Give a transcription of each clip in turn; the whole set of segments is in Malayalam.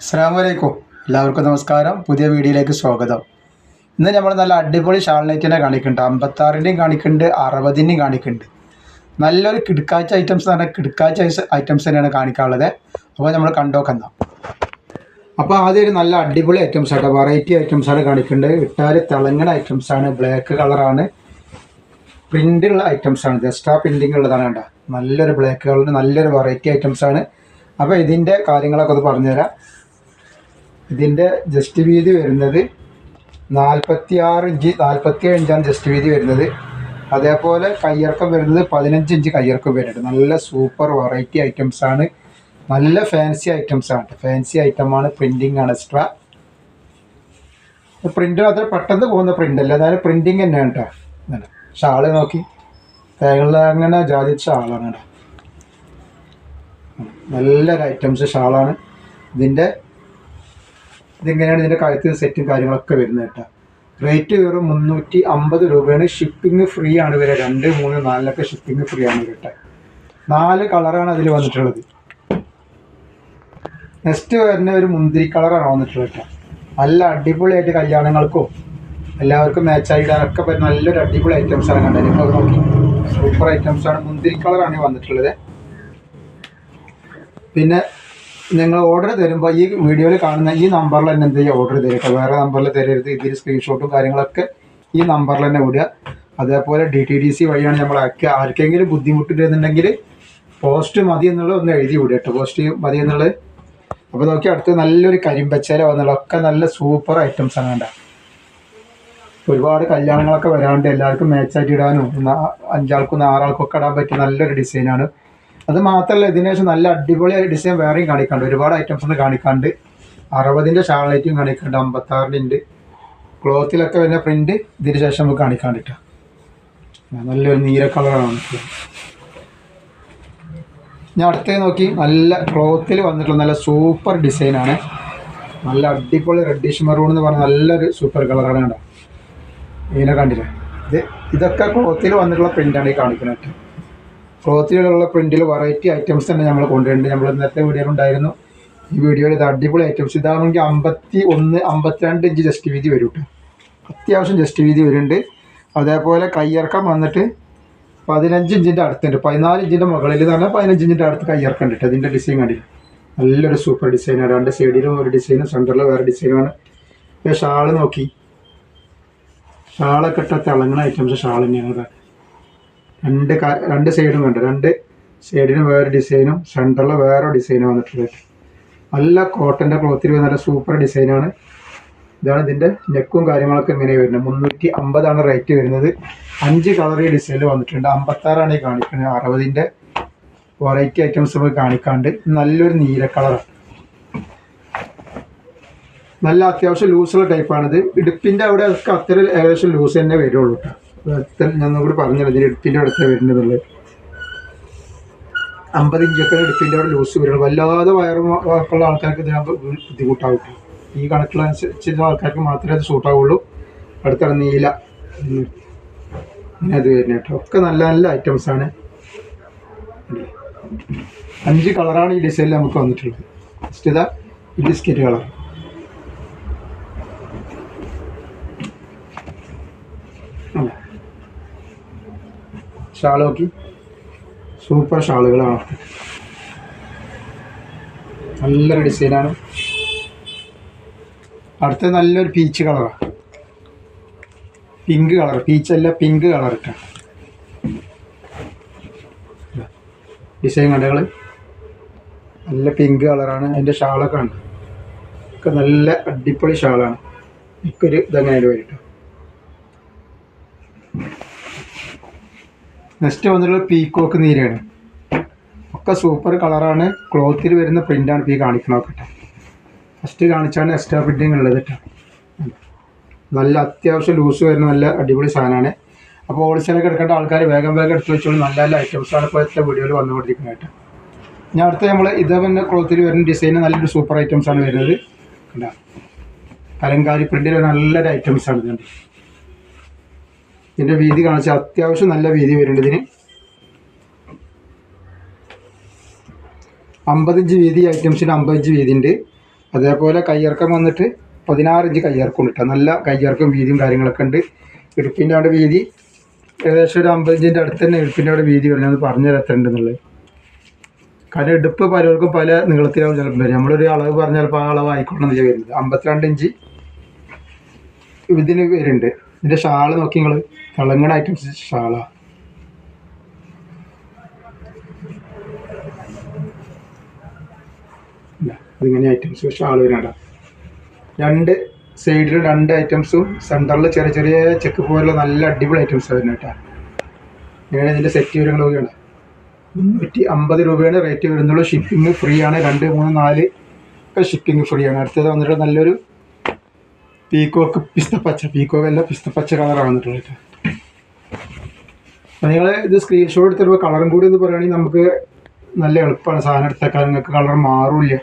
അസ്സാമലൈക്കും എല്ലാവർക്കും നമസ്കാരം. പുതിയ വീഡിയോയിലേക്ക് സ്വാഗതം. ഇന്ന് നമ്മൾ നല്ല അടിപൊളി ഷാൾനൈറ്റിനെ കാണിക്കുന്നുണ്ട്. അമ്പത്താറിന്റെയും കാണിക്കുന്നുണ്ട് അറുപതിന്റെയും കാണിക്കുന്നുണ്ട്. നല്ലൊരു കിടക്കാച്ച ഐറ്റംസ് എന്ന് പറഞ്ഞാൽ കിടക്കാച്ച ഐറ്റംസ് തന്നെയാണ് കാണിക്കാനുള്ളത്. അപ്പോൾ നമ്മൾ കണ്ടോക്കുന്ന അപ്പോൾ ആദ്യം ഒരു നല്ല അടിപൊളി ഐറ്റംസ് ആണ് വെറൈറ്റി ഐറ്റംസ് ആണ് കാണിക്കുന്നുണ്ട്. ഇട്ടാൽ തിളങ്ങണ ഐറ്റംസ് ആണ്. ബ്ലാക്ക് കളറാണ് പ്രിന്റുള്ള ഐറ്റംസ് ആണ്. എക്സ്ട്രാ പ്രിന്റിങ് ഉള്ളതാണ് കേട്ടോ. നല്ലൊരു ബ്ലാക്ക് കളറിന് നല്ലൊരു വെറൈറ്റി ഐറ്റംസ് ആണ്. അപ്പോൾ ഇതിന്റെ കാര്യങ്ങളൊക്കെ ഒന്ന് പറഞ്ഞുതരാം. ഇതിന്റെ ജസ്റ്റ് വീതി വരുന്നത് നാൽപ്പത്തി ആറ് ഇഞ്ച് നാൽപ്പത്തി ഇഞ്ചാണ് ജസ്റ്റ് വീതി വരുന്നത്. അതേപോലെ കയ്യിറക്കം വരുന്നത് പതിനഞ്ച് ഇഞ്ച് കയ്യിറക്കം വരുന്നുണ്ട്. നല്ല സൂപ്പർ വെറൈറ്റി ഐറ്റംസ് ആണ്. നല്ല ഫാൻസി ഐറ്റംസ് ആണ് ഫാൻസി ആണ് പ്രിന്റിങ് ആണ് എക്സ്ട്രാ. പ്രിന്റ് അത്ര പെട്ടെന്ന് പോകുന്ന പ്രിന്റ് അല്ല. അതായത് പ്രിന്റിങ് തന്നെയാണ് കേട്ടോ. ഇങ്ങനെ ഷാൾ നോക്കി. തേങ്ങ അങ്ങനെ ജാതി ഷാളാണ് കേട്ടോ. നല്ലൊരു ഐറ്റംസ് ഷാളാണ്. ഇതിന്റെ ഇതിങ്ങനെയാണ് ഇതിന്റെ കാര്യത്തിൽ സെറ്റും കാര്യങ്ങളൊക്കെ വരുന്നത് കേട്ടോ. റേറ്റ് വെറും മുന്നൂറ്റി അമ്പത് രൂപയാണ്. ഷിപ്പിംഗ് ഫ്രീ ആണ് വരെ രണ്ട് മൂന്ന് നാലിലൊക്കെ ഷിപ്പിംഗ് ഫ്രീ ആണ് കേട്ടോ. നാല് കളറാണ് അതിൽ വന്നിട്ടുള്ളത്. നെക്സ്റ്റ് വരുന്ന ഒരു മുന്തിരി കളറാണ് വന്നിട്ടുള്ളത് കേട്ടോ. നല്ല അടിപൊളിയായിട്ട് കല്യാണങ്ങൾക്കും എല്ലാവർക്കും മാച്ചായി ഇടാനൊക്കെ പറ്റുന്ന നല്ലൊരു അടിപൊളി ഐറ്റംസ് ആണ് കണ്ടത്. നിങ്ങൾ നോക്കി. സൂപ്പർ ഐറ്റംസ് ആണ്. മുന്തിരി കളറാണ് വന്നിട്ടുള്ളത്. പിന്നെ നിങ്ങൾ ഓർഡർ തരുമ്പോൾ ഈ വീഡിയോയിൽ കാണുന്ന ഈ നമ്പറിൽ തന്നെ എന്ത് ചെയ്യുക? ഓർഡർ തരിക വേറെ നമ്പറിൽ തരരുത്. ഇതിൽ സ്ക്രീൻഷോട്ടും കാര്യങ്ങളൊക്കെ ഈ നമ്പറിൽ തന്നെ വിടുക അതേപോലെ ഡി ടി ഡി സി വഴിയാണ് നമ്മൾ അയക്കുക ആർക്കെങ്കിലും ബുദ്ധിമുട്ടില്ലെന്നുണ്ടെങ്കിൽ പോസ്റ്റ് മതി എന്നുള്ളത് ഒന്ന് എഴുതി വിടുക കേട്ടോ. പോസ്റ്റ് മതി എന്നുള്ളത്. അപ്പോൾ നോക്കി അടുത്ത് നല്ലൊരു കരിമ്പച്ചല വന്നുള്ള ഒക്കെ നല്ല സൂപ്പർ ഐറ്റംസ് ആണ് വേണ്ട ഒരുപാട് കല്യാണങ്ങളൊക്കെ വരാണ്ട് എല്ലാവർക്കും മാച്ചായിട്ട് ഇടാനും അഞ്ചാൾക്കും ആറാൾക്കും ഒക്കെ ഇടാൻ പറ്റിയ നല്ലൊരു ഡിസൈനാണ് അത് മാത്രമല്ല ഇതിന് നല്ല അടിപൊളി ഡിസൈൻ വേറെയും കാണിക്കാണ്ട് ഒരുപാട് ഐറ്റംസ് ഒന്ന് കാണിക്കാണ്ട് അറുപതിന്റെ ഷാളൈറ്റും കാണിക്കാണ്ട് അമ്പത്താറിന്റെ ഉണ്ട്. ക്ലോത്തിലൊക്കെ വരുന്ന പ്രിന്റ് ഇതിന് ശേഷം നമുക്ക് കാണിക്കാണ്ടിട്ട നല്ലൊരു നീല കളറാണ് ഞാൻ അടുത്തേ നോക്കി നല്ല ക്ലോത്തിൽ വന്നിട്ടുള്ള നല്ല സൂപ്പർ ഡിസൈനാണ് നല്ല അടിപൊളി റെഡിഷ് മെറൂൺ എന്ന് പറഞ്ഞ നല്ലൊരു സൂപ്പർ കളറാണ് കണ്ടോ ഇതിനെ കണ്ടില്ലേ? ഇത് ഇതൊക്കെ ക്ലോത്തിൽ വന്നിട്ടുള്ള പ്രിന്റാണ് ഈ കാണിക്കുന്നത് ക്ലോത്തിലുള്ള പ്രിന്റിൽ വെറൈറ്റി ഐറ്റംസ് തന്നെ നമ്മൾ കൊണ്ടുവരുന്നുണ്ട്. നമ്മൾ ഇന്നത്തെ വീഡിയോയിൽ ഉണ്ടായിരുന്നു. ഈ വീഡിയോയിൽ ഇത് അടിപൊളി ഐറ്റംസ് ഇതാണെങ്കിൽ അമ്പത്തി ഒന്ന് അമ്പത്തിരണ്ട് ഇഞ്ച് ജസ്റ്റ് വീതി വരും കേട്ടോ അത്യാവശ്യം ജസ്റ്റ് വീതി വരുന്നുണ്ട്. അതേപോലെ കയ്യിറക്കം വന്നിട്ട് പതിനഞ്ച് ഇഞ്ചിന്റെ അടുത്തുണ്ട്. പതിനാല് ഇഞ്ചിന്റെ മുകളിൽ എന്ന് പറഞ്ഞാൽ പതിനഞ്ച് ഇഞ്ചിന്റെ അടുത്ത് കയ്യിറക്കം ഉണ്ട് ഇതിന്റെ ഡിസൈൻ കണ്ടില്ല? നല്ലൊരു സൂപ്പർ ഡിസൈനാണ് രണ്ട് സൈഡിലും ഒരു ഡിസൈനും സെന്ററിൽ വേറെ ഡിസൈനുമാണ് പിന്നെ ഷാൾ നോക്കി. ഷാളൊക്കെ ഇട്ട തിളങ്ങണ ഐറ്റംസ് ഷാൾ തന്നെയാണ് രണ്ട് രണ്ട് സൈഡും കണ്ട്. രണ്ട് സൈഡിന് വേറെ ഡിസൈനും സെന്ററിൽ വേറെ ഡിസൈനും വന്നിട്ടുണ്ട്. നല്ല കോട്ടന്റെ ക്ലോത്തിൽ നല്ല സൂപ്പർ ഡിസൈനാണ് ഇതാണ് ഇതിന്റെ നെക്കും കാര്യങ്ങളൊക്കെ ഇങ്ങനെ വരുന്നത്. മുന്നൂറ്റി അമ്പതാണ് റേറ്റ് വരുന്നത്. അഞ്ച് കളർ ഈ ഡിസൈനിൽ വന്നിട്ടുണ്ട്. അമ്പത്താറാണ് ഈ കാണിക്കുന്നത്. അറുപതിന്റെ വെറൈറ്റി ഐറ്റംസ് നമുക്ക് കാണിക്കാണ്ട്. നല്ലൊരു നീല കളറാണ് നല്ല അത്യാവശ്യം ലൂസുള്ള ടൈപ്പാണിത് ഇടുപ്പിന്റെ അവിടെ ഒക്കെ അത്ര ഏകദേശം ലൂസ് തന്നെ വരുള്ളൂ കേട്ടോ ഞാൻ കൂടി പറഞ്ഞത് ഇതിന് ഇടുപ്പിന്റെ അടുത്ത് വരുന്നതുള്ളത് അമ്പത് ഇഞ്ചൊക്കെ എടുപ്പിന്റെ അവിടെ ലൂസ് വരുള്ളൂ വല്ലാതെ വയറ് ഉള്ള ആൾക്കാർക്ക് ഇതിനാകുമ്പോൾ ബുദ്ധിമുട്ടാവും. ഈ കണക്കുള്ള അനുസരിച്ചുള്ള ആൾക്കാർക്ക് മാത്രമേ അത് സൂട്ടാവുള്ളൂ അടുത്താണ് നീല. ഇങ്ങനെ അത് വരുന്നത് കേട്ടോ. ഒക്കെ നല്ല നല്ല ഐറ്റംസ് ആണ്. അഞ്ച് കളറാണ് ഈ ഡിസൈനിൽ നമുക്ക് വന്നിട്ടുള്ളത്. ഫസ്റ്റ് ഇതാ ഈ ബിസ്ക്കറ്റ് കളർ ഷാൾ സൂപ്പർ ഷാളുകളാണ്. നല്ലൊരു ഡിസൈനാണ്. അടുത്ത നല്ലൊരു പീച്ച് കളറാണ് പിങ്ക് കളർ പീച്ചല്ല പിങ്ക് കളർ ഇട്ടാണ് ഡിസൈൻ കണ്ടകൾ നല്ല പിങ്ക് കളറാണ്. അതിന്റെ ഷാളൊക്കെ ഉണ്ട് ഒക്കെ നല്ല അടിപൊളി ഷാളാണ്. എനിക്കൊരു ഇതങ്ങനെ വരും നെക്സ്റ്റ് വന്നിട്ടുള്ള പീക്കോക്ക് നീരയാണ്. ഒക്കെ സൂപ്പർ കളറാണ് ക്ലോത്തിൽ വരുന്ന പ്രിന്റാണ് ഇപ്പോൾ ഈ കാണിക്കണമൊക്കെ ഫസ്റ്റ് കാണിച്ചാണ് എക്സ്ട്രാ പ്രിന്റിങ് ഉള്ളത് കേട്ടോ. നല്ല അത്യാവശ്യം ലൂസ് വരുന്ന നല്ല അടിപൊളി സാധനമാണ്. അപ്പോൾ ഹോൾസെയിലൊക്കെ എടുക്കേണ്ട ആൾക്കാർ വേഗം വേഗം എടുത്തു വെച്ചോളൂ. നല്ല നല്ല ഐറ്റംസാണ് ഇപ്പോൾ എത്ര വീഡിയോയിൽ വന്നുകൊണ്ടിരിക്കുന്നത് കേട്ടോ. ഞാൻ അടുത്ത നമ്മൾ ഇതേ തന്നെ ക്ലോത്തിൽ വരുന്ന ഡിസൈൻ നല്ലൊരു സൂപ്പർ ഐറ്റംസാണ് വരുന്നത്. കണ്ടോ? കലങ്കാരി പ്രിന്റിൽ നല്ലൊരു ഐറ്റംസാണ് ഇതുണ്ട് ഇതിന്റെ വീതി കാണിച്ച് അത്യാവശ്യം നല്ല വീതി വരുന്നുണ്ട് ഇതിന്. അമ്പതിഞ്ച് വീതി ഐറ്റംസിന് അമ്പതിഞ്ച് വീതി ഉണ്ട്. അതേപോലെ കയ്യിറക്കം വന്നിട്ട് പതിനാറ് ഇഞ്ച് കയ്യിറക്കം ഉണ്ട്. കേട്ടോ നല്ല കയ്യിറക്കം വീതിയും കാര്യങ്ങളൊക്കെ ഉണ്ട്. ഇടുപ്പിന്റെ അവിടെ വീതി ഏകദേശം ഒരു അമ്പതിഞ്ചിന്റെ അടുത്ത് തന്നെ ഇടുപ്പിന്റെ അവിടെ വീതി വരുന്നത് പറഞ്ഞു തരാം എത്ര ഉണ്ടെന്നുള്ളത് കാരണം ഇടുപ്പ് പലർക്കും പല നീളത്തിലാവും ചിലപ്പോൾ വരും നമ്മളൊരു അളവ് പറഞ്ഞാൽ ചിലപ്പോൾ ആ അളവ് ആയിക്കോളണം എന്ന് വരുന്നത് അമ്പത്തിരണ്ട് ഇഞ്ച് ഇതിന് വരുന്നുണ്ട്. ഇതിന്റെ ഷാൾ നോക്കി നിങ്ങൾ തിളങ്ങണ ഐറ്റംസ് ഷാള. ഇതിങ്ങനെ ഐറ്റംസ് രണ്ട് സൈഡിൽ രണ്ട് ഐറ്റംസും സെന്ററിൽ ചെറിയ ചെറിയ ചെക്ക് പോലുള്ള നല്ല അടിപൊളി ഐറ്റംസ് വരുന്നത് കേട്ടോ. ഇങ്ങനെ ഇതിന്റെ സെറ്റ് വിവരങ്ങളൊക്കെയാണ് മുന്നൂറ്റി അമ്പത് രൂപയാണ് റേറ്റ് വരുന്നുള്ളൂ. ഷിപ്പിംഗ് ഫ്രീ ആണ്. രണ്ട് മൂന്ന് നാല് ഒക്കെ ഷിപ്പിംഗ് ഫ്രീ ആണ്. അടുത്തത് വന്നിട്ട് നല്ലൊരു പീക്കോക്ക് പിസ്ത പച്ച. പീക്കോക്ക് അല്ല പിസ്തപ്പച്ച കളറാണ് വന്നിട്ടുള്ളത് നിങ്ങൾ ഇത് സ്ക്രീൻഷോട്ട് എടുത്തിട്ട് കളറും കൂടി എന്ന് പറയുകയാണെങ്കിൽ നമുക്ക് നല്ല എളുപ്പമാണ് സാധനം എടുത്തേക്കാൻ. നിങ്ങൾക്ക് കളർ മാറില്ല.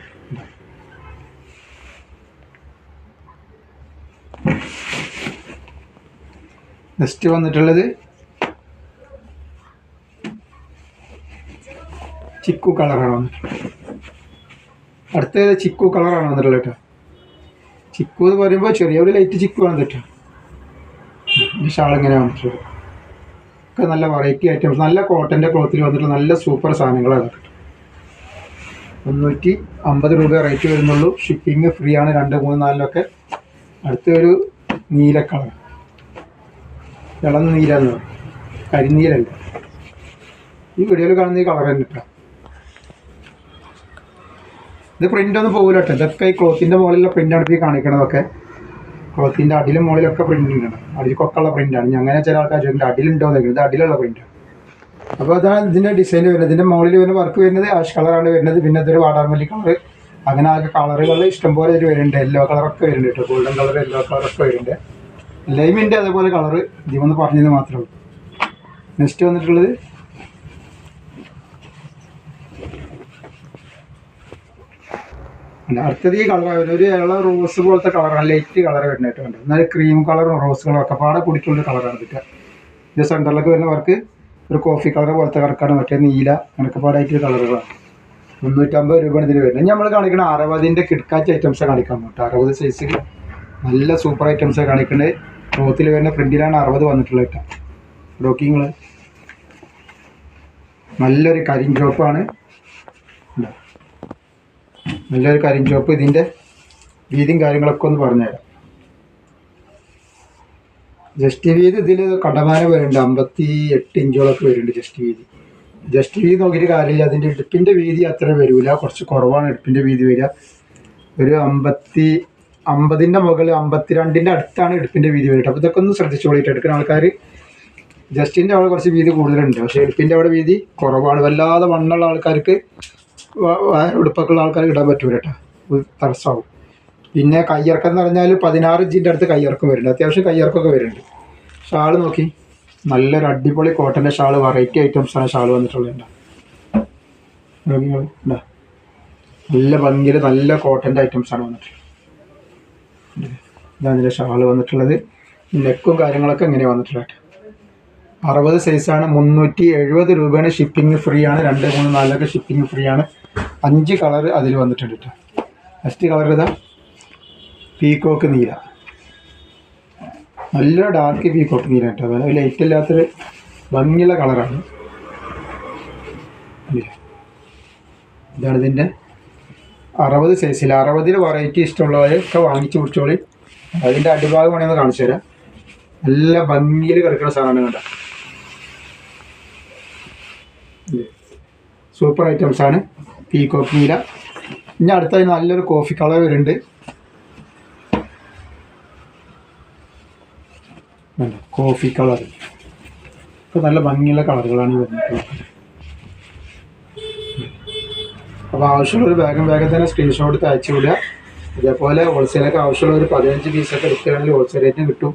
നെക്സ്റ്റ് വന്നിട്ടുള്ളത് ചിക്കു കളറാണ് വന്നിട്ടുള്ളത്. അടുത്തത് ചിക്കു കളറാണ് വന്നിട്ടുള്ളത് കേട്ടോ. ചിക്കു എന്ന് പറയുമ്പോൾ ചെറിയൊരു ലൈറ്റ് ചിക്കു ആണ് കേട്ടോ. ഷാൾ ഇങ്ങനെ വന്നിട്ടുള്ളത്. ഒക്കെ നല്ല വെറൈറ്റി ഐറ്റംസ് നല്ല കോട്ടന്റെ ക്ലോത്തിൽ വന്നിട്ട് നല്ല സൂപ്പർ സാധനങ്ങളാണ് മുന്നൂറ്റി അമ്പത് രൂപ റേറ്റ് വരുന്നുള്ളൂ. ഷിപ്പിംഗ് ഫ്രീ ആണ് രണ്ട് മൂന്ന് നാലിലൊക്കെ. അടുത്തൊരു നീല കളർ ഇളം നീലെന്ന് പറയും. കരിനീലല്ല ഈ വീഡിയോയിൽ കാണുന്ന ഈ കളർ തന്നെ കേട്ടോ ഇത് പ്രിന്റ് ഒന്നും പോകില്ല കേട്ടോ ഇതൊക്കെ ഈ ക്ലോത്തിന്റെ മുകളിലുള്ള പ്രിന്റാണ് ഈ കാണിക്കണതൊക്കെ. ക്ലോത്തിന്റെ അടിയിലും മുകളിലൊക്കെ പ്രിന്റ് ഉണ്ട് അടിക്കൊക്കെയുള്ള പ്രിന്റാണ് ഞാൻ അങ്ങനെ ചില ആൾക്കാർ ചോദിക്കുന്നത് അടിയിലുണ്ടോ എന്ന് ഇത് അടിയിലുള്ള പ്രിന്റാണ് അപ്പോൾ അതാണ് ഇതിന്റെ ഡിസൈൻ വരുന്നത്. ഇതിന്റെ മുകളിൽ വരുന്ന വർക്ക് വരുന്നത് ആഷ് കളറാണ് വരുന്നത്. പിന്നെ ഇതൊരു വാടാർമല്ലി കളർ അങ്ങനെ ആകെ കളറുകൾ ഇഷ്ടംപോലെ ഇതിൽ വരുന്നുണ്ട്. യെല്ലോ കളറൊക്കെ വരുന്നുണ്ട് കേട്ടോ. ഗോൾഡൻ കളർ യെല്ലോ കളറൊക്കെ വരുന്നുണ്ട്. ലൈമിന്റെ അതേപോലെ കളറ് ഇതിവന്ന് പറഞ്ഞത് മാത്രമേ ഉള്ളൂ. നെക്സ്റ്റ് വന്നിട്ടുള്ളത് അടുത്തത് ഈ കളർ ഒരു ഇള റോസ് പോലത്തെ കളറാണ് ലൈറ്റ് കളർ വരുന്നതായിട്ട് കണ്ടത്. എന്നാൽ ക്രീം കളറും റോസ് കളറും ഒക്കെ പാടെ കുടിക്കുള്ള കളറാണ് കിട്ടുക ഇത് സെന്ററിലൊക്കെ വരുന്നവർക്ക് ഒരു കോഫി കളർ പോലത്തെ കറക്കാണ് മറ്റേ നീല അങ്ങനെയൊക്കെ പാടായിട്ട് കളറുകളാണ് മുന്നൂറ്റമ്പത് രൂപയാണ് ഇതിൽ വരുന്നത്. നമ്മൾ കാണിക്കുന്ന അറുപതിന്റെ കിടക്കാച്ച ഐറ്റംസ് കാണിക്കാൻ കേട്ടോ അറുപത് സൈസിൽ നല്ല സൂപ്പർ ഐറ്റംസ് കാണിക്കുന്നത് ക്ലോത്തിൽ വരുന്ന പ്രിന്റിലാണ് അറുപത് വന്നിട്ടുള്ളത് കേട്ടോ ബ്രോക്കിങ്ങൾ നല്ലൊരു കരിഞ്ചോപ്പാണ്. നല്ലൊരു കരിഞ്ചോപ്പ് ഇതിന്റെ വീതിയും കാര്യങ്ങളൊക്കെ ഒന്ന് പറഞ്ഞുതരാം. ജസ്റ്റ് വീതി ഇതിൽ കണ്ടമാനം വരുന്നുണ്ട്. അമ്പത്തി എട്ട് ഇഞ്ചോളൊക്കെ വരുന്നുണ്ട് ജസ്റ്റ് വീതി. ജസ്റ്റ് വീതി നോക്കിയിട്ട് കാര്യമില്ല. അതിന്റെ ഇടുപ്പിന്റെ വീതി അത്ര വരില്ല കുറച്ച് കുറവാണ് ഇടുപ്പിന്റെ വീതി വരിക. ഒരു അമ്പത്തി അമ്പതിന്റെ മുകളിൽ അമ്പത്തിരണ്ടിന്റെ അടുത്താണ് ഇടുപ്പിന്റെ വീതി വരുന്നത് അപ്പോൾ ഇതൊക്കെ ഒന്ന് ശ്രദ്ധിച്ചോളിട്ട്. എടുക്കുന്ന ആൾക്കാർ ജസ്റ്റിന്റെ അവിടെ കുറച്ച് വീതി കൂടുതലുണ്ട്. പക്ഷേ ഇടുപ്പിന്റെ അവിടെ വീതി കുറവാണ്. വല്ലാതെ വണ്ണുള്ള ആൾക്കാർക്ക് ഉള്ള ആൾക്കാർക്ക് ഇടാൻ പറ്റൂല കേട്ടോ തടസ്സമാവും പിന്നെ കയ്യിറക്കം എന്ന് പറഞ്ഞാൽ പതിനാറ് ഇഞ്ചിന്റെ അടുത്ത് കയ്യിറക്കം വരുന്നുണ്ട്. അത്യാവശ്യം കയ്യിറക്കമൊക്കെ വരുന്നുണ്ട്. ഷാൾ നോക്കി. നല്ലൊരു അടിപൊളി കോട്ടന്റെ ഷാൾ വെറൈറ്റി ഐറ്റംസാണ് ഷാൾ വന്നിട്ടുള്ളത്. നല്ല ഭംഗിയിൽ നല്ല കോട്ടന്റെ ഐറ്റംസാണ് വന്നിട്ടുള്ളത്. ഇതാണ് ഇതിന്റെ ഷാൾ വന്നിട്ടുള്ളത്. നെക്കും കാര്യങ്ങളൊക്കെ ഇങ്ങനെ വന്നിട്ടുള്ളത്. അറുപത് സൈസാണ് മുന്നൂറ്റി എഴുപത് രൂപയാണ് ഷിപ്പിംഗ് ഫ്രീ ആണ്. രണ്ട് മൂന്ന് നാലൊക്കെ ഷിപ്പിംഗ് ഫ്രീ ആണ്. അഞ്ച് കളർ അതിൽ വന്നിട്ടുണ്ട് കേട്ടോ ഫസ്റ്റ് കളർ ഇതാ. പീക്കോക്ക് നീല. നല്ല ഡാർക്ക് പീക്കോക്ക് നീല കേട്ടോ അതായത് ലൈറ്റ് ഇല്ലാത്തൊരു ഭംഗിയുള്ള കളറാണ്? ഇതാണ് ഇതിന്റെ അറുപത് സൈസിൽ അറുപതിൽ വെറൈറ്റി ഇഷ്ടമുള്ളവരൊക്കെ വാങ്ങിച്ചു കുടിച്ചോളി. അതിന്റെ അടിഭാഗം വേണമെന്ന് കാണിച്ചു തരാം. നല്ല ഭംഗിയിൽ കിടക്കുന്ന സാധനമാണ് കേട്ടോ സൂപ്പർ ഐറ്റംസ് ആണ്. പീകോക്ക് നീല ഇനി അടുത്തായി നല്ലൊരു കോഫി കളർ വരുന്നുണ്ട്. കോഫി കളർ ഇപ്പൊ നല്ല ഭംഗിയുള്ള കളറുകളാണ് വരുന്നത്. അപ്പോൾ ആവശ്യമുള്ളൊരു വേഗം വേഗം തന്നെ സ്ക്രീൻഷോട്ട് തയ്ച്ചു വിടുക. ഇതേപോലെ ഹോൾസെയിലൊക്കെ ആവശ്യമുള്ള ഒരു പതിനഞ്ച് പീസൊക്കെ എടുക്കുകയാണെങ്കിൽ ഹോൾസെയിൽ റേറ്റിന് കിട്ടും.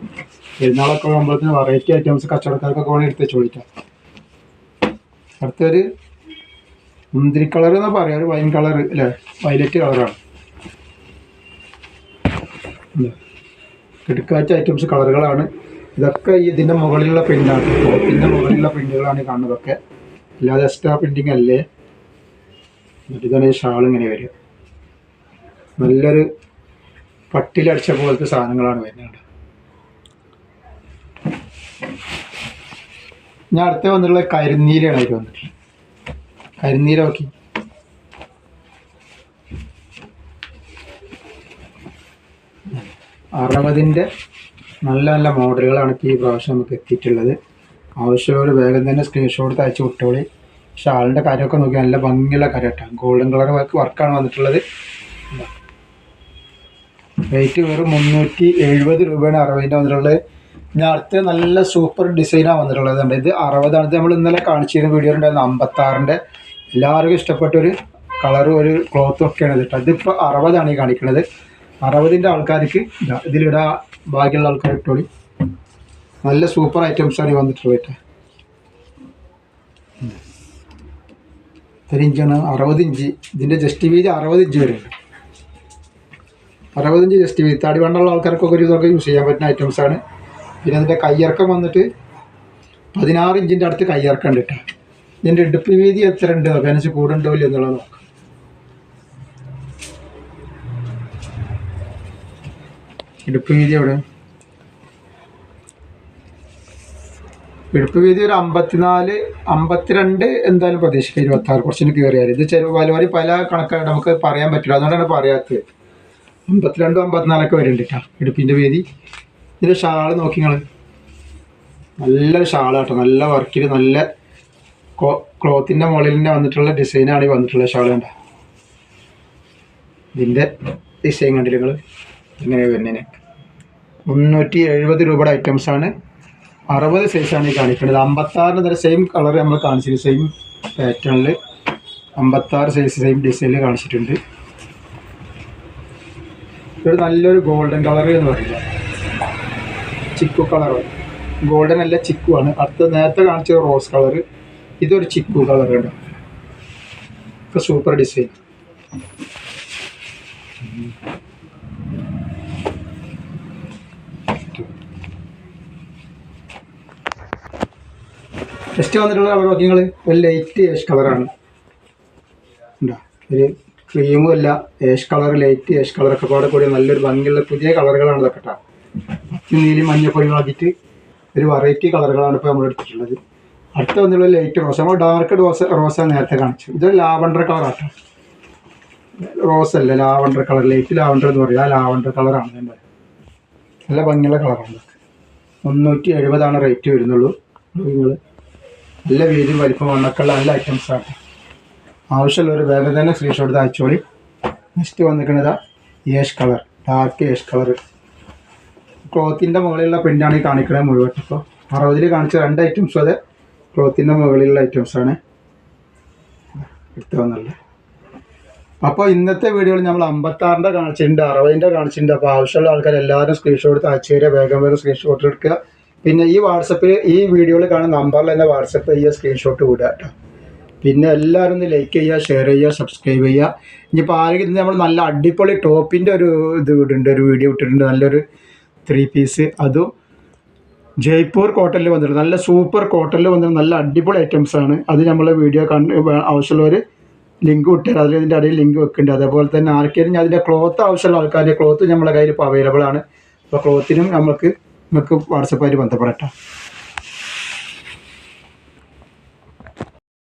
പെരുന്നാളൊക്കെ ആകുമ്പോഴത്തേന് വെറൈറ്റി ഐറ്റംസ് കച്ചവടക്കാർക്കൊക്കെ വേണമെങ്കിൽ എടുത്ത് ചോദിക്കാം അടുത്തൊരു മുന്തിരി കളർ എന്ന് പറയാം? ഒരു വൈൻ കളർ അല്ലേ? വയലറ്റ് കളറാണ് കിടക്കാച്ച ഐറ്റംസ് കളറുകളാണ് ഇതൊക്കെ ഇതിന്റെ മുകളിലുള്ള പ്രിന്റാണ് ഇതിന്റെ മുകളിലുള്ള പ്രിന്റുകളാണ് കാണുന്നതൊക്കെ. അല്ലാതെ എക്സ്ട്രാ പ്രിന്റിങ് അല്ലേ? ഇതാണ് ഈ ഷാൾ ഇങ്ങനെ വരിക. നല്ലൊരു പട്ടിലടിച്ച പോലത്തെ സാധനങ്ങളാണ് വരുന്നത് ഞാൻ അടുത്ത വന്നിട്ടുള്ള കരിനീലയാണ് അതിൽ വന്നിട്ടുള്ളത്. കരിനീല നോക്കി അറുപതിന്റെ നല്ല നല്ല മോഡലുകളാണ് ഈ പ്രാവശ്യം നമുക്ക് എത്തിയിട്ടുള്ളത്. ആവശ്യമുള്ള വേഗം തന്നെ സ്ക്രീൻഷോട്ട് അയച്ചു വിട്ടോളി. ഷാളിന്റെ കാര്യമൊക്കെ നോക്കി നല്ല ഭംഗിയുള്ള കാര്യം കേട്ടോ ഗോൾഡൻ കളർ വർക്ക് വർക്കാണ് വന്നിട്ടുള്ളത്. റേറ്റ് വെറും മുന്നൂറ്റി എഴുപത് രൂപയാണ് അറുപതിന്റെ വന്നിട്ടുള്ളത്. ഞാൻ അടുത്ത നല്ല സൂപ്പർ ഡിസൈനാണ് വന്നിട്ടുള്ളത്. ഇത് അറുപതാണ്. നമ്മൾ ഇന്നലെ കാണിച്ചിരുന്ന വീഡിയോ ഉണ്ടായിരുന്നു അമ്പത്താറിന്റെ എല്ലാവർക്കും ഇഷ്ടപ്പെട്ട ഒരു കളറും ഒരു ക്ലോത്തും ഒക്കെയാണ് ഇത് കേട്ടോ ഇതിപ്പോൾ അറുപതാണ് ഈ കാണിക്കുന്നത്. അറുപതിന്റെ ആൾക്കാർക്ക് ഇതാ ഇതിലിടാ ബാക്കിയുള്ള ആൾക്കാർ ഇട്ടോളി. നല്ല സൂപ്പർ ഐറ്റംസാണ് ഈ വന്നിട്ടുള്ളത് കേട്ടോ. എത്ര ഇഞ്ചാണ്. ഇഞ്ച്. ഇതിന്റെ ജസ്റ്റ് വീതി അറുപത് ഇഞ്ച് അറുപതിഞ്ച് ജസ്റ്റ് വീതി. തടി വണ്ണുള്ള ആൾക്കാർക്കൊക്കെ ഒരു ഇതൊക്കെ യൂസ് ചെയ്യാൻ പറ്റുന്ന ഐറ്റംസാണ് പിന്നെ അതിന്റെ കയ്യിറക്കം വന്നിട്ട് പതിനാറ് ഇഞ്ചിന്റെ അടുത്ത് കയ്യിറക്കം ഉണ്ട് കേട്ടോ ഇതിന്റെ ഇടുപ്പ് വീതി എത്ര ഉണ്ട്? നോക്കാം അതിനനുസരിച്ച് കൂടുണ്ടോ ഇല്ല എന്നുള്ളത് നോക്കാം. ഇടുപ്പ് വീതി എവിടെ? ഇടുപ്പ് വീതി ഒരു അമ്പത്തിനാല് അമ്പത്തിരണ്ട് എന്തായാലും പ്രതീക്ഷിക്കുക ഇരുപത്തി ആറ് കുറച്ചിന് കയറിയാൽ ഇത് ചെറിയ വലുവാരി പല കണക്കാണ് നമുക്ക് പറയാൻ പറ്റില്ല. അതുകൊണ്ടാണ് പറയാത്തത്. അമ്പത്തിരണ്ടും അമ്പത്തിനാലൊക്കെ വരുന്നുണ്ട് കേട്ടോ. ഇടുപ്പിന്റെ വീതി. ഇതിന്റെ ഷാൾ നോക്കി നിങ്ങൾ നല്ലൊരു ഷാൾ കേട്ടോ. നല്ല വർക്കിൽ നല്ല ക്ലോത്തിന്റെ മുകളിൽ തന്നെ വന്നിട്ടുള്ള ഡിസൈനാണ് ഈ വന്നിട്ടുള്ള ഷാൾ കണ്ട. ഇതിന്റെ ഡിസൈൻ കണ്ടില്ല നിങ്ങൾ ഇങ്ങനെ വരുന്നതിന്. മുന്നൂറ്റി എഴുപത് രൂപയുടെ ഐറ്റംസാണ് അറുപത് സൈസാണ് ഈ കാണിക്കുന്നത് അമ്പത്താറിന് തന്നെ സെയിം കളർ നമ്മൾ കാണിച്ചിട്ടുണ്ട് സെയിം പാറ്റേണിൽ അമ്പത്താറ് സൈസ് സെയിം ഡിസൈനിൽ കാണിച്ചിട്ടുണ്ട്. ഒരു നല്ലൊരു ഗോൾഡൻ കളർ എന്ന് പറയുന്നത് ചിക്കു കളർ ഗോൾഡൻ അല്ല ചിക്കു ആണ് അടുത്ത നേരത്തെ കാണിച്ചത് റോസ് കളർ ഇതൊരു ചിക്കു കളർ ഒക്കെ സൂപ്പർ ഡിസൈൻ നെക്സ്റ്റ് വന്നിട്ടുള്ള കളർ നോക്കി നിങ്ങൾ ഒരു ലൈറ്റ് ഏഷ് കളറാണ് ഉണ്ടോ? ഒരു ക്രീമും അല്ല ഏഷ് കളർ ലൈറ്റ് ഏഷ് കളറൊക്കെ പാടെ കൂടി നല്ലൊരു ഭംഗിയുള്ള പുതിയ കളറുകളാണ് ഇതൊക്കെ കേട്ടോ നീലി മഞ്ഞപ്പൊടി മഞ്ഞപ്പൊടികളാക്കിയിട്ട് ഒരു വെറൈറ്റി കളറുകളാണ് ഇപ്പോൾ നമ്മൾ എടുത്തിട്ടുള്ളത് അടുത്ത വന്നിട്ടുള്ള ലൈറ്റ് റോസ് നമ്മൾ ഡാർക്ക് റോസ് റോസ നേരത്തെ കാണിച്ചു ഇതൊരു ലാവണ്ടർ കളറാട്ടോ റോസ് അല്ല ലാവണ്ടർ കളർ ലൈറ്റ് ലാവണ്ടർ എന്ന് പറയുക ആ ലാവണ്ടർ കളറാണ് എന്റെ നല്ല ഭംഗിയുള്ള കളറാണ് മുന്നൂറ്റി എഴുപതാണ് റേറ്റ് വരുന്നുള്ളൂ. നിങ്ങൾ നല്ല വീതി വലിപ്പം വണ്ണക്കുള്ള നല്ല ഐറ്റംസാണ് ആവശ്യമുള്ളൊരു വേഗം തന്നെ സ്ക്രീൻഷോട്ട് അയച്ചോളി. നെക്സ്റ്റ് വന്നിരിക്കുന്നത് ash colour dark ash colour ക്ലോത്തിന്റെ മുകളിലുള്ള പ്രിന്റാണ് ഈ കാണിക്കുന്നത് മുഴുവൻ. ഇപ്പോൾ അറുപതിൽ കാണിച്ച രണ്ട് ഐറ്റംസും അതെ ക്ലോത്തിന്റെ മുകളിലുള്ള ഐറ്റംസാണ് എടുത്തു വന്നുള്ളത് അപ്പോൾ ഇന്നത്തെ വീഡിയോയിൽ നമ്മൾ അമ്പത്താറിന്റെ കാണിച്ചിട്ടുണ്ട് അറുപതിന്റെ കാണിച്ചിട്ടുണ്ട് അപ്പോൾ ആവശ്യമുള്ള ആൾക്കാർ എല്ലാവരും സ്ക്രീൻഷോട്ട് അയച്ചു തരിക. വേഗം വേഗം സ്ക്രീൻഷോട്ട് എടുക്കുക. പിന്നെ ഈ വാട്സപ്പിൽ ഈ വീഡിയോയിൽ കാണുന്ന നമ്പറിൽ തന്നെ വാട്സപ്പ് ചെയ്യുക സ്ക്രീൻഷോട്ട് വിടുക കേട്ടോ. പിന്നെ എല്ലാവരും ഒന്ന് ലൈക്ക് ചെയ്യുക ഷെയർ ചെയ്യുക സബ്സ്ക്രൈബ് ചെയ്യുക. ഇനിയിപ്പോൾ ആരെങ്കിലും നമ്മൾ നല്ല അടിപൊളി ടോപ്പിന്റെ ഒരു ഇത് ഇടുന്നുണ്ട് ഒരു വീഡിയോ ഇട്ടിട്ടുണ്ട് നല്ലൊരു ത്രീ പീസ് അതും ജയ്പൂർ കോട്ടണിൽ വന്നിട്ടുണ്ട് നല്ല സൂപ്പർ കോട്ടണിൽ വന്നിട്ട് നല്ല അടിപൊളി ഐറ്റംസ് ആണ്. അത് നമ്മൾ വീഡിയോ കണ്ട് ആവശ്യമുള്ളവർ ലിങ്ക് വിട്ടുതരാം. അതിൽ ഇതിന്റെ അടിയിൽ ലിങ്ക് വെക്കുന്നുണ്ട്. അതേപോലെ തന്നെ ആർക്കെങ്കിലും അതിന്റെ ക്ലോത്ത് ആവശ്യമുള്ള ആൾക്കാരുടെ ക്ലോത്ത് നമ്മുടെ കയ്യിൽ ഇപ്പോൾ അവൈലബിൾ ആണ് അപ്പോൾ ക്ലോത്തിനും നമുക്ക് നമുക്ക് വാട്സപ്പായിട്ട് ബന്ധപ്പെടട്ടോ